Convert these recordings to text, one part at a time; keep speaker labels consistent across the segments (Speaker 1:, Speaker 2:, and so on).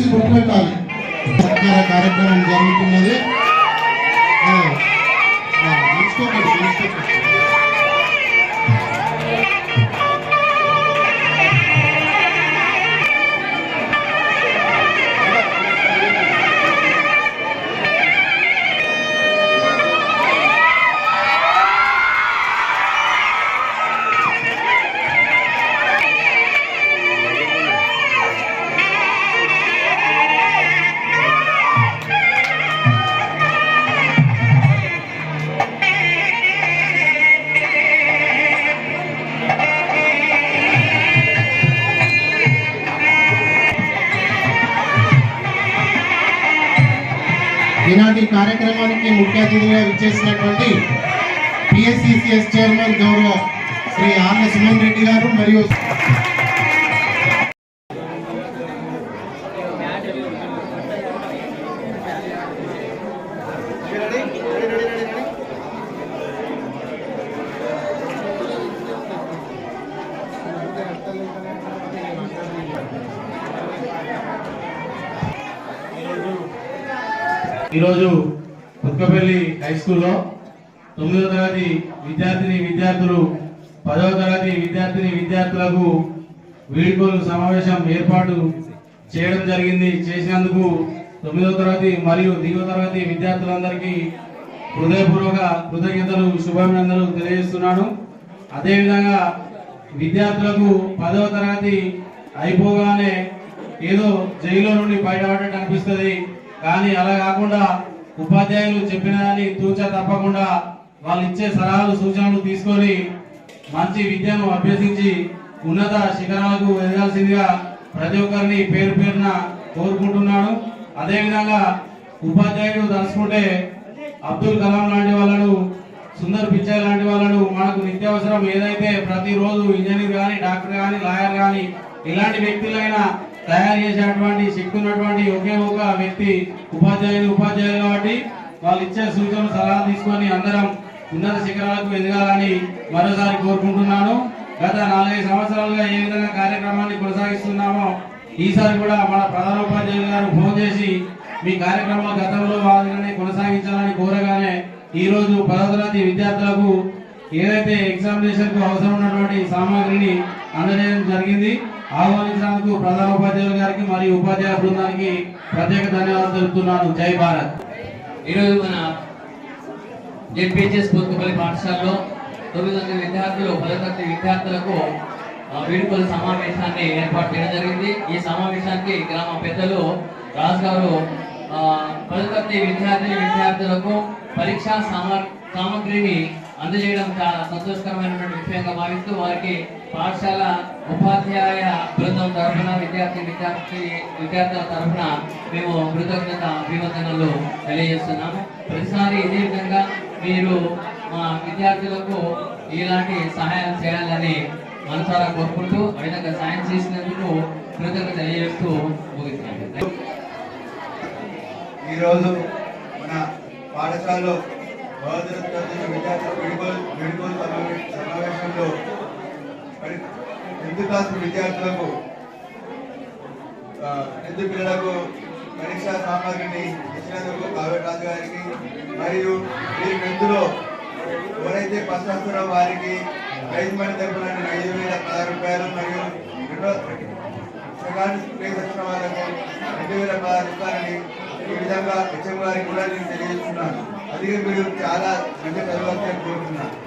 Speaker 1: చేసి గుర్తుపెట్టాలి కార్యక్రమం జరుగుతున్నది ఈనాటి కార్యక్రమానికి ముఖ్య అతిథిగా విచ్చేసినటువంటి పిఎస్సిసిఎస్ చైర్మన్ గౌరవ శ్రీ ఆర్ల సుమన్ రెడ్డి గారు మరియు
Speaker 2: ఈరోజు కుక్కపల్లి హై స్కూల్లో తొమ్మిదవ తరగతి విద్యార్థిని విద్యార్థులు పదవ తరగతి విద్యార్థిని విద్యార్థులకు వీడ్కోలు సమావేశం ఏర్పాటు చేయడం జరిగింది చేసినందుకు తొమ్మిదవ తరగతి మరియు దిగువ తరగతి విద్యార్థులందరికీ హృదయపూర్వక కృతజ్ఞతలు శుభాభినందనలు తెలియజేస్తున్నాను అదేవిధంగా విద్యార్థులకు పదవ తరగతి అయిపోగానే ఏదో జైల్లో నుండి బయటపడటం అనిపిస్తుంది కానీ అలా కాకుండా ఉపాధ్యాయులు చెప్పిన దాన్ని తూచ తప్పకుండా వాళ్ళు ఇచ్చే సలహాలు సూచనలు తీసుకొని మంచి విద్యను అభ్యసించి ఉన్నత శిఖరాలకు ఎదగాల్సిందిగా ప్రతి ఒక్కరిని పేరు పేరున కోరుకుంటున్నాను అదేవిధంగా ఉపాధ్యాయుడు తలుచుకుంటే అబ్దుల్ కలాం లాంటి వాళ్ళను సుందర్ పిచ్చాయ్ లాంటి వాళ్ళను మనకు నిత్యావసరం ఏదైతే ప్రతిరోజు ఇంజనీర్ కానీ డాక్టర్ కానీ లాయర్ కానీ ఇలాంటి వ్యక్తులైనా తయారు చేసినటువంటి శక్తి ఉన్నటువంటి ఒకే ఒక వ్యక్తి ఉపాధ్యాయులు ఉపాధ్యాయులు కాబట్టి వాళ్ళు ఇచ్చే సూచన సలహా తీసుకొని అందరం ఉన్నత శిఖరాలకు ఎదగాలని మరోసారి కోరుకుంటున్నాను గత నాలుగైదు సంవత్సరాలుగా ఏ విధంగా కార్యక్రమాన్ని కొనసాగిస్తున్నామో ఈసారి కూడా మన ప్రధానోపాధ్యాయులు గారు ఫోన్ చేసి మీ కార్యక్రమాలు గతంలో వాళ్ళని కొనసాగించాలని కోరగానే ఈరోజు పదో విద్యార్థులకు ఏదైతే ఎగ్జామినేషన్కు అవసరం ఉన్నటువంటి సామాగ్రిని అందజేయడం జరిగింది ఆహ్వానించినందుకు ప్రధాన ఉపాధ్యాయుల గారికి మరియు ఉపాధ్యాయ బృందానికి ప్రత్యేక ధన్యవాదాలు తెలుపుతున్నాను జై భారత్
Speaker 3: ఈరోజు మన జెడ్పిహెచ్ఎస్ పొత్తుపల్లి పాఠశాలలో తొమ్మిది వందల విద్యార్థులు పదకొండు విద్యార్థులకు వీడుకోలు సమావేశాన్ని ఏర్పాటు చేయడం జరిగింది ఈ సమావేశానికి గ్రామ పెద్దలు రాజు గారు పదకొండు విద్యార్థి విద్యార్థులకు పరీక్షా సామగ్రిని అందజేయడం చాలా సంతోషకరమైనటువంటి విషయంగా భావిస్తూ వారికి పాఠశాల ఉపాధ్యాయ బృందం తరఫున విద్యార్థి విద్యార్థి విద్యార్థుల తరఫున మేము కృతజ్ఞత అభివర్ధనలు తెలియజేస్తున్నాము ప్రతిసారి ఇదే విధంగా మీరు మా విద్యార్థులకు ఇలాంటి సహాయం చేయాలని మనసారా కోరుకుంటూ ఆ విధంగా సాయం చేసినందుకు కృతజ్ఞత తెలియజేస్తూ ముగిస్తున్నాను
Speaker 4: ఈరోజు మన పాఠశాలలో విద్యార్థుల సమావేశంలో ఎందుకు టెన్త్ విద్యార్థులకు టెన్త్ పిల్లలకు పరీక్షా సామాగ్రిని ఇచ్చినందుకు కావ్యరాజు గారికి మరియు ఈ మెందులో ఎవరైతే ఫస్ట్ వస్తారో వారికి ఐదు మంది తరఫున ఐదు వేల పదహారు రూపాయలు మరియు రెండో వాళ్ళకు రెండు వేల పదహారు రూపాయలని ఈ విధంగా హెచ్ఎం గారికి కూడా నేను తెలియజేస్తున్నాను అదిగే మీరు చాలా మంచి చదవాల్సి కోరుతున్నాను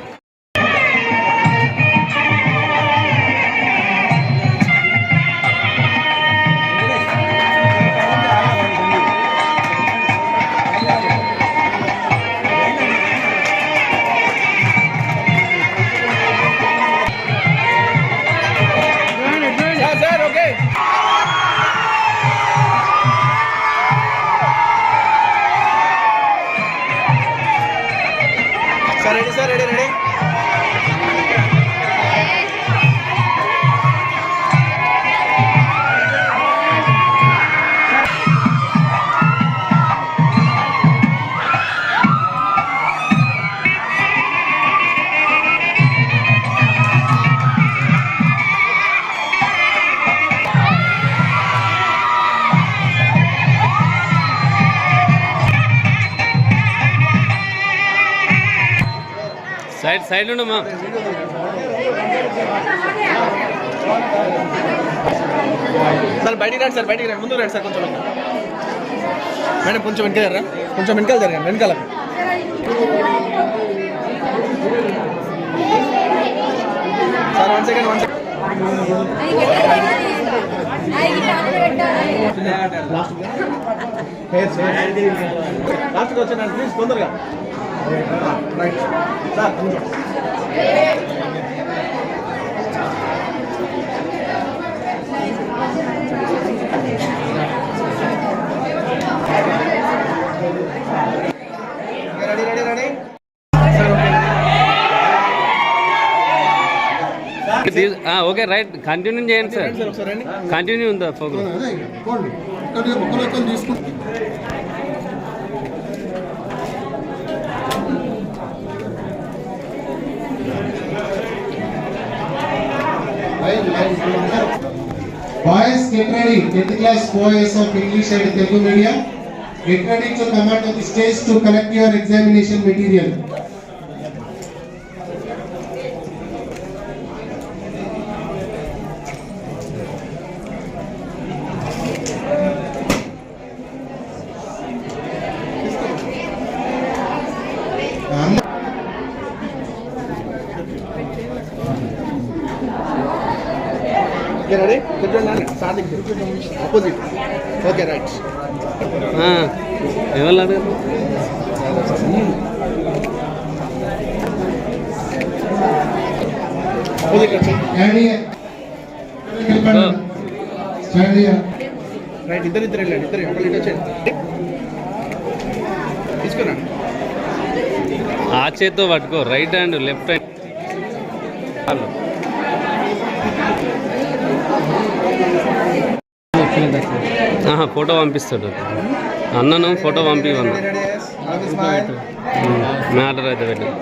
Speaker 5: సైడ్ సైడ్ ఉండమ్మా
Speaker 6: సార్ బయటికి రండి సార్ బయటికి రండి ముందుకు రండి సార్ కొంచెం మేడం కొంచెం వెనకాల రా కొంచెం వెనకాల జరగండి వెనకాల sir one second one second లాస్ట్కి వచ్చానండి ప్లీజ్ తొందరగా
Speaker 5: ఓకే రైట్ కంటిన్యూ చేయండి సార్ కంటిన్యూ ఉందా
Speaker 1: phone Boys, get ready. 10th class 4S of English and Telugu Media. Get ready to come out on the stage to collect your examination material.
Speaker 6: Okay ready కూర్చోండి opposite okay right
Speaker 5: ఎవరు
Speaker 6: right ఇద్దరు ఇద్దరు వెళ్ళండి ఇద్దరు ఒకళ్ళు వచ్చేయండి తీసుకురండి
Speaker 5: ఆ చేత్తో పట్టుకో right hand left hand hello photo పంపిస్తాడు అన్నను ఫోటో పంపివన్నా మ్యాటర్ అయితే వెళ్ళి